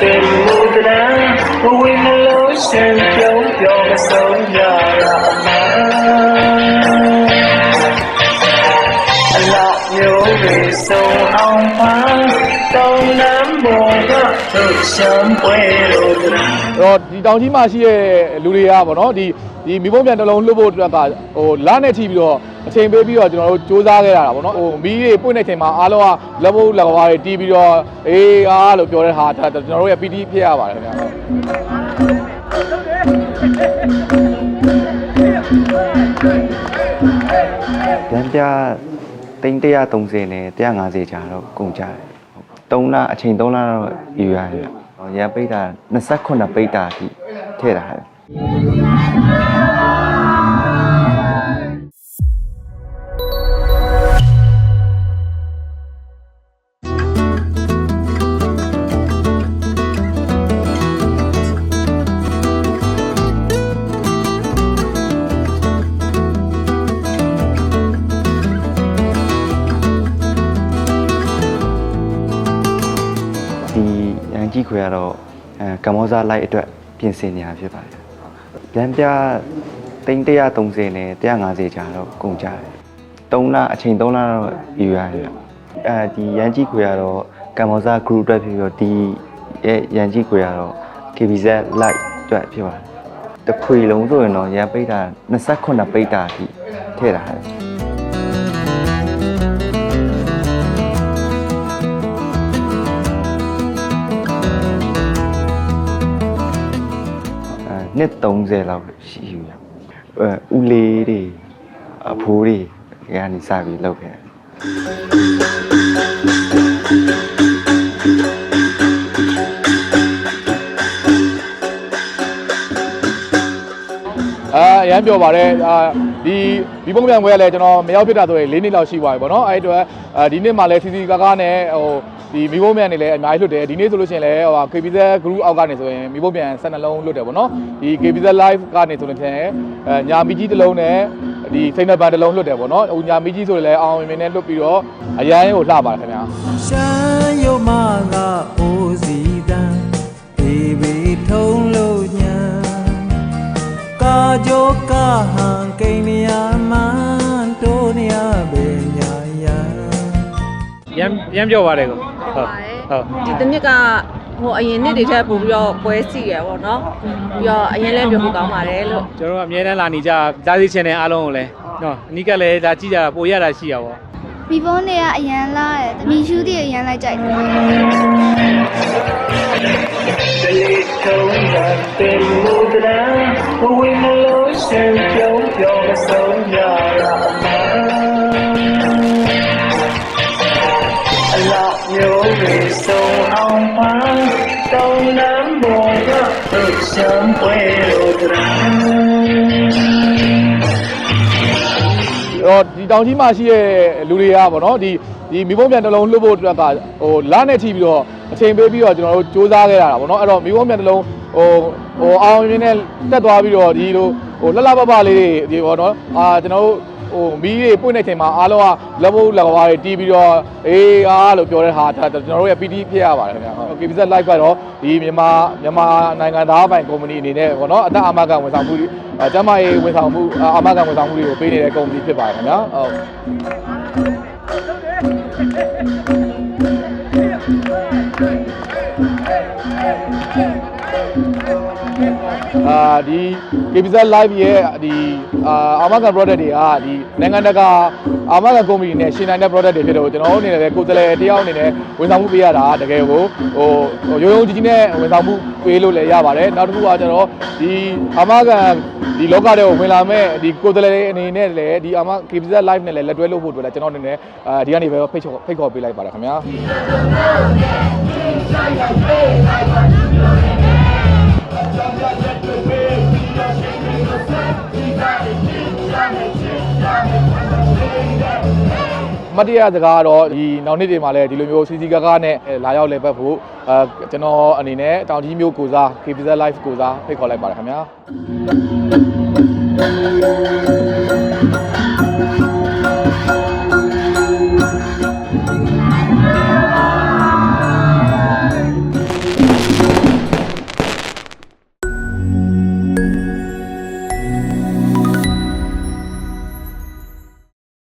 တင်မူတရာဘဝင်းနှလုံးရှင်ပြုံးပြောမဆုံးရတာအ ကသူရှမ်းပွဲလို့တရာအဲ့တော့ဒီတောင်ကြီးမှာရှိတဲ့လူတွေကပေါ့နော်ဒီဒီမိဘပြန်တစ်လုံးလွတ်ဖို့အတွက်ကဟိုလနဲ့ချီပြီးတော့အချိန်ပေးပြီးတော့ကျွန်တော်တို့စူးစမ်းခဲ့ရတာပေါ့နော်ဟိုမီးတွေပွင့်တဲ့ချိန်မှာအားလုံးကလက်ဘုတ်လက်ကွာတွေတီးပြီးတော့အေးအားလို့ပြောတဲ့ဟာဒါကျွန်တော်တို့ရဲ့ PD ဖြစ်ရပါတယ်ခင်ဗျာဟုတ်။ပြန်ပြသိန်း130နဲ့150ကြာတော့ကုန်ကြတယ်။ဟုတ် 3လအချိန်3လတော့ယူရတယ်။ဟောရန်ပိတ်တာ28ပိတ်တာအထိထည့်တာဟာ ရန်ကြီးခွေကတော့အဲကမ္ဘောဇာလိုက်အတွက်ပြင်ဆင်နေတာဖြစ်ပါတယ်။ပြန်ပြသိန်း130နဲ့150ကြာတော့ကုန်ကြတယ်။3လအချိန်3လတော့ယူရတယ်။အဲဒီရန်ကြီးခွေကတော့ကမ္ဘောဇာ group အတွက်ဖြစ်ပြီးတော့ဒီရဲ့ရန်ကြီးခွေကတော့ KBZ light အတွက်ဖြစ်ပါတယ်။တစ်ခွေလုံးဆိုရင်တော့ရန်ပိတ်တာ28ပိတ်တာအထိထည့်တာဟာ နှစ်30လောက်ရှိယူရအဲဦးလေးတွေအဖိုးတွေကနေစပြီးလောက်ခဲ့တယ်အာအရမ်းပြောပါတယ်အာဒီဒီပုံပြန်ခွဲကလည်းကျွန်တော်မရောက်ဖြစ်တာဆိုရင်၄နှစ်လောက်ရှိသွားပြီပေါ့နော်အဲ့ဒီအတွက်အာဒီနှစ်မှာလည်းစီစီကားကားနဲ့ဟို ဒီမိဘမြန်နေလည်းအများကြီးလွတ်တယ်ဒီနေ့ဆိုလို့ရှိရင်လည်းဟို KBZ group အောက်ကနေဆိုရင်မိဘမြန်12လုံးလွတ်တယ်ပေါ့နော်ဒီ KBZ live ကနေဆိုလို့ရှိရင်အဲညာမီကြီးတစ်လုံးနဲ့ဒီစိတ်နှပန်တစ်လုံးလွတ်တယ်ပေါ့နော်ဟိုညာမီကြီးဆိုရင်လည်းအောင်မြင်မြင်နဲ့လွတ်ပြီးတော့အရန်ကိုလှပါတယ်ခင်ဗျာရှမ်းရုံမကအိုစီတန်ဘေဘေထုံးလို့ညာကာကြောကဟန်ကိန်းမ ရမ်းရမ်းပြောပါတယ်ကိုဟုတ်ပါတယ်ဟုတ်ဒီတစ်နှစ်ကဟိုအရင်နှစ်တွေထက်ပိုပြီးတော့ပွဲစီရယ်ပေါ့နော်ပြီးတော့အရင်လဲပြောဖို့ကောင်းပါတယ်လို့ကျွန်တော်တို့အများတန်းလာနေကြကြားသိချင်တဲ့အားလုံးကိုလည်းနော်အနိကလည်းဒါကြည့်ကြတာပိုရတာရှိရပါဘောဘီဖုန်းတွေကအရန်လာတယ်။တမီရှူးတွေအရန်လိုက်ကြိုက်တယ် အလောက်မျိုးတွေဆုံးအောင်ပါတောင်းနမ်းဘောကသူရှမ်းပွဲလို့တရာတော့ဒီတောင်ကြီးမှာရှိတဲ့လူတွေကပေါ့နော်ဒီဒီမိဘပြန်တစ်လုံးလွတ်ဖို့အတွက်ကဟိုလနဲ့ချီပြီးတော့အချိန်ပေးပြီးတော့ကျွန်တော်တို့စူးစမ်းခဲ့ရတာပေါ့နော်အဲ့တော့မိဘပြန်တစ်လုံးဟိုဟိုအောင်မြင်နဲ့တက်သွားပြီးတော့ဒီလိုဟိုလှလှပပလေးတွေဒီပေါ့နော်အာကျွန်တော်တို့ ဟိုမီးတွေပွင့်တဲ့ချိန်မှာအားလုံးကလက်ဘုတ်လက်ကွာတွေတီးပြီးတော့အေးအားလို့ပြောတဲ့ဟာဒါကျွန်တော်တို့ရဲ့ PD ဖြစ်ရပါတယ်ခင်ဗျာဟုတ် KBZ live ကတော့ဒီမြန်မာမြန်မာနိုင်ငံသားပိုင်ကုမ္ပဏီအနေနဲ့ပေါ့နော်အသက်အာမခံဝန်ဆောင်မှုတွေအဲကျန်းမာရေးဝန်ဆောင်မှုအာမခံဝန်ဆောင်မှုတွေကိုပေးနေတဲ့ကုမ္ပဏီဖြစ်ပါတယ်ခင်ဗျာဟုတ် အာဒီ KBZ live ရဲ့ဒီအာအာမခံ product တွေကဒီနိုင်ငံတကာအာမခံကုမ္ပဏီနဲ့ရှင်နိုင်တဲ့ product တွေဖြစ်တော့ကျွန်တော်တို့အနေနဲ့လည်းကိုယ်စားလှယ်တယောက်အနေနဲ့ဝန်ဆောင်မှုပေးရတာတကယ်ကိုဟိုဟိုရုံရုံကြီးကြီးနဲ့ဝန်ဆောင်မှုပေးလို့လည်းရပါတယ်နောက်တစ်ခုကကျတော့ဒီအာမခံဒီလောကတွေကိုဝင်လာမဲ့ဒီကိုယ်စားလှယ်အနေနဲ့လည်းဒီအာမ KBZ live နဲ့လည်းလက်တွဲလုပ်ဖို့အတွက်လည်းကျွန်တော်အနေနဲ့အာဒီကနေပဲဖိတ်ခေါ်ဖိတ်ခေါ်ပေးလိုက်ပါတယ်ခင်ဗျာ မတရားစကားကတော့ဒီနောက်နှစ်တွေမှာလည်းဒီလိုမျိုးစီစီကားကားနဲ့လာရောက်လည်ပတ်ဖို့အဲကျွန်တော်အနေနဲ့တောင်ကြီးမျိုးကိုစား KPZ Live ကိုစားဖိတ်ခေါ်လိုက်ပါတယ်ခင်ဗျာ